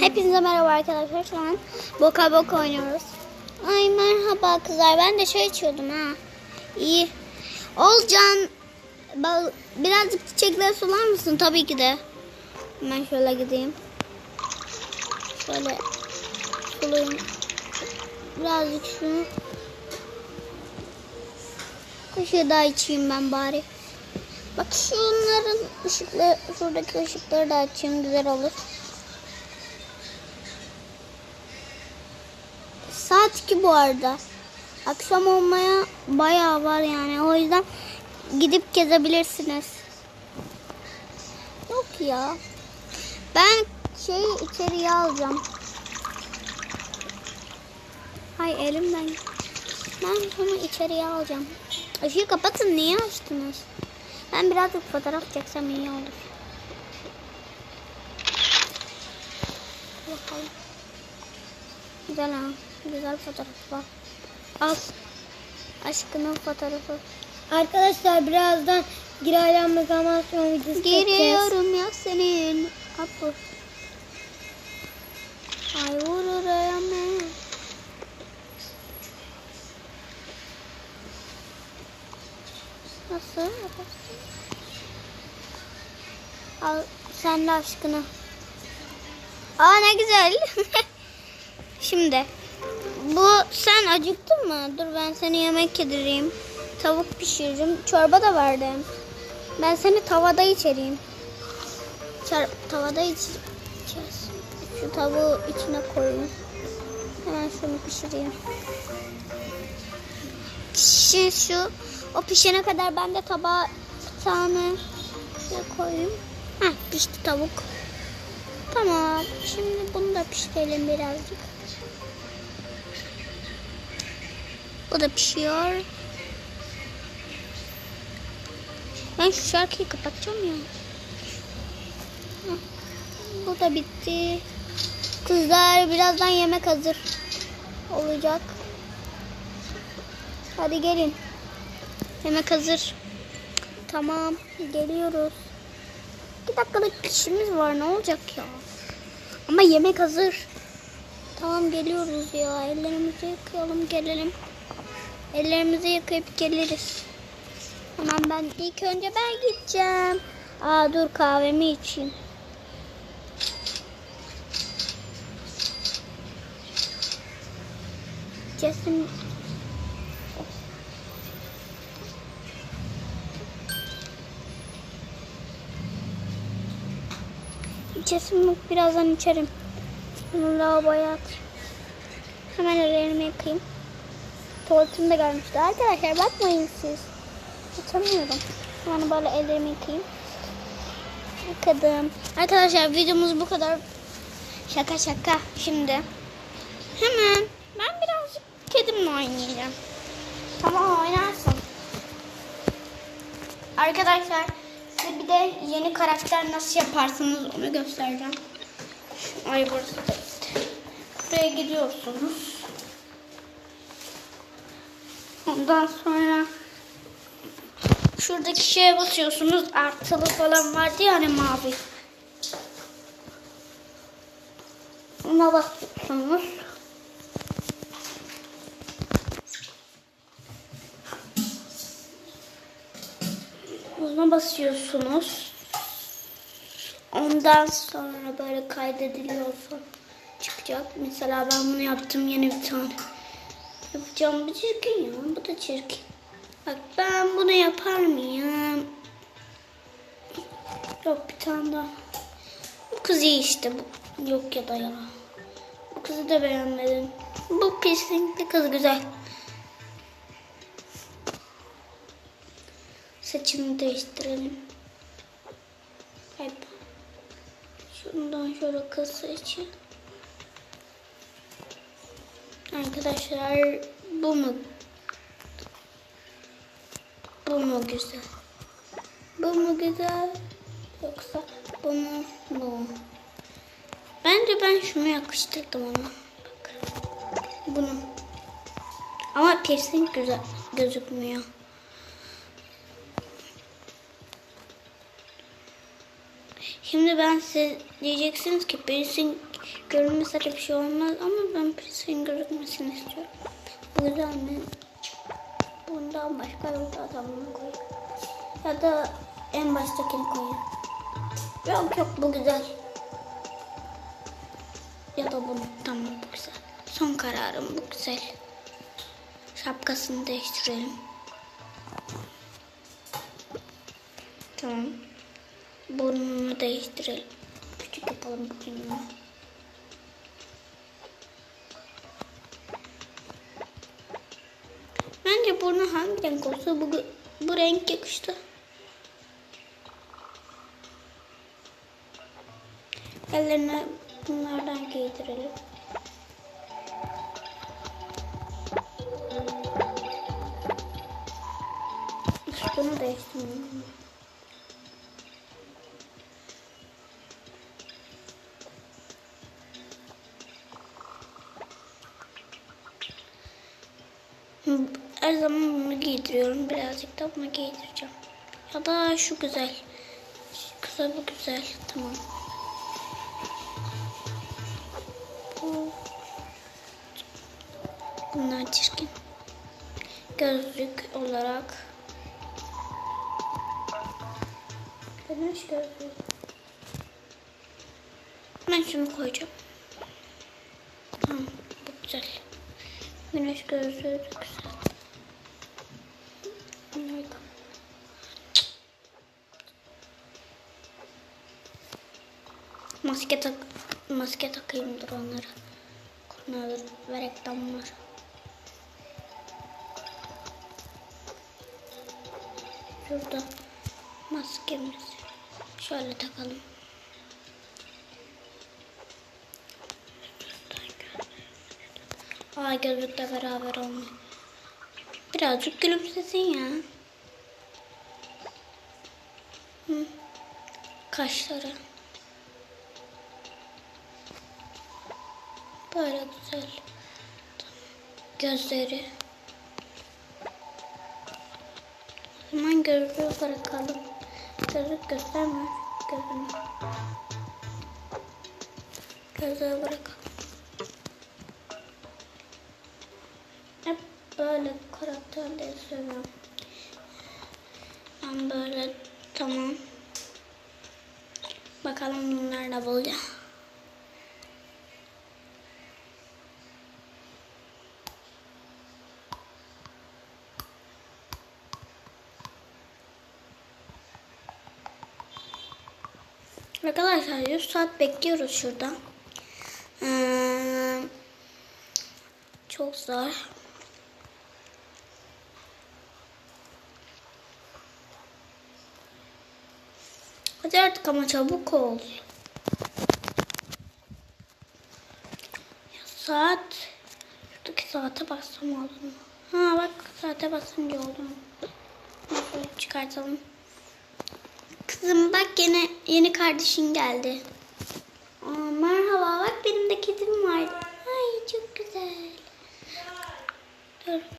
Hepinize merhaba arkadaşlar. Şu an Boka Boka oynuyoruz. Ay merhaba kızlar. Ben de şey içiyordum ha. İyi. Olcan birazcık çiçekleri sular mısın? Tabii ki de. Hemen şöyle gideyim. Şöyle sulayayım. Birazcık şunu. Kaşığı daha içeyim ben bari. Bak şunların ışıkları, şuradaki ışıkları da açayım güzel olur. Saat 2 bu arada. Akşam olmaya bayağı var yani. O yüzden gidip gezebilirsiniz. Yok ya. Ben şeyi içeriye alacağım. Hay elimden. Ben bunu içeriye alacağım. Işığı kapatın. Niye açtınız? Ben birazcık fotoğraf çeksem iyi olur. Bakalım. Güzel ha. Güzel fotoğraf var. Al. Aşkının fotoğrafı. Arkadaşlar birazdan Giraylan Megamasyon videosu. Giriyorum ya senin. Kapı. Ay vurur ayağımı. Nasıl? Al sen de aşkını. Aa ne güzel. Şimdi bu sen acıktın mı? Dur ben seni yemek yedireyim. Tavuk pişiririm. Çorba da verdim. Ben seni tavada içereyim. Çar tavada iç içeriz. Şu tavuğu içine koyayım. Hemen şunu pişireyim. Şimdi şu o pişene kadar ben de tabağa tane şey koyayım. Heh pişti tavuk. Tamam. Şimdi bunu da pişirelim birazcık. Bu da pişiyor. Ben şu şarkıyı kapatacağım ya. Bu da bitti. Kızlar birazdan yemek hazır olacak. Hadi gelin. Yemek hazır. Tamam geliyoruz. Bir dakikalık işimiz var ne olacak ya? Ama yemek hazır. Tamam geliyoruz ya. Ellerimizi yıkayalım gelelim. Ellerimizi yıkayıp geliriz. Hemen ben ilk önce ben gideceğim. Aa dur kahvemi içeyim. Kesin İçesim birazdan içerim. Bunu lavaboya at. Hemen ellerimi yıkayayım. Tuvaletim de gelmişti. Arkadaşlar bakmayın siz. Açamıyorum. Yani böyle ellerimi yıkayayım. Yıkadım. Arkadaşlar videomuz bu kadar. Şaka şaka. Şimdi hemen ben birazcık kedimle oynayacağım. Tamam oynarsın. Arkadaşlar size bir de yeni karakter nasıl yaparsınız onu göstereceğim. Ay burası da. Buraya gidiyorsunuz. Ondan sonra şuradaki şeye basıyorsunuz. Artılı falan vardı ya hani mavi. Ona basıyorsunuz. Ona basıyorsunuz. Ondan sonra böyle kaydediliyorsa çıkacak. Mesela ben bunu yaptım yeni bir tane. Yapacağım bu çirkin ya. Bu da çirkin. Bak ben bunu yapar mıyım? Yok bir tane daha. Bu kız iyi işte. Bu. Yok ya da yalan. Bu kızı da beğenmedim. Bu pislikli kız güzel. Saçını değiştirelim. Hep. Şundan şöyle kız saçı. Arkadaşlar bu mu? Bu mu güzel? Bu mu güzel? Yoksa bu mu? Bu mu? Bence ben şunu yakıştırdım ona. Bak. Bunu. Ama piercing güzel gözükmüyor. Şimdi ben size diyeceksiniz ki birisinin görünmesi bir şey olmaz ama ben birisinin görünmesini istiyorum. Bu güzel mi? Bundan başka bir adamını koy. Ya da en baştakini koyayım. Yok yok bu güzel. Ya da bunu tamam bu güzel. Son kararım bu güzel. Şapkasını değiştirelim. Tamam. Burnunu değiştirelim. Küçük yapalım burnunu. Burnu hangi renk olsa bu, bu renk yakıştı. Ellerine bunlardan giydirelim. Bunu değiştireyim. Her zaman bunu giydiriyorum. Birazcık da bunu giydireceğim. Ya da şu güzel. Kısa bu güzel. Tamam. Bu- Bunlar çirkin. Gözlük olarak. Güneş gözlüğü. Ben şunu koyacağım. Tamam. Bu güzel. Güneş gözlüğü de güzel. Bunları da- Maske tak maske takayım dur onlara. Koronavirüs ve reklamlar. Şurada maskemiz. Şöyle takalım. Aa gözlükle beraber olmuyor. Birazcık gülümsesin ya. Hı. Kaşları. Böyle güzel. Gözleri. Hemen gözlüğü bırakalım. Gözlük gösterme. Gözünü. Gözlüğü bırakalım. Hep böyle karakterleri seviyorum. Ben böyle tamam. Bakalım bunlar ne bulacağım. Arkadaşlar 100 saat bekliyoruz şurada. Ee, çok zor. Hadi artık ama çabuk ol. Ya saat. Şuradaki saate bassam olur mu? Ha bak saate basınca oldu mu? Çıkartalım. Kızım bak yine yeni kardeşin geldi. Aa, merhaba bak benim de kedim vardı. Ay çok güzel. Dur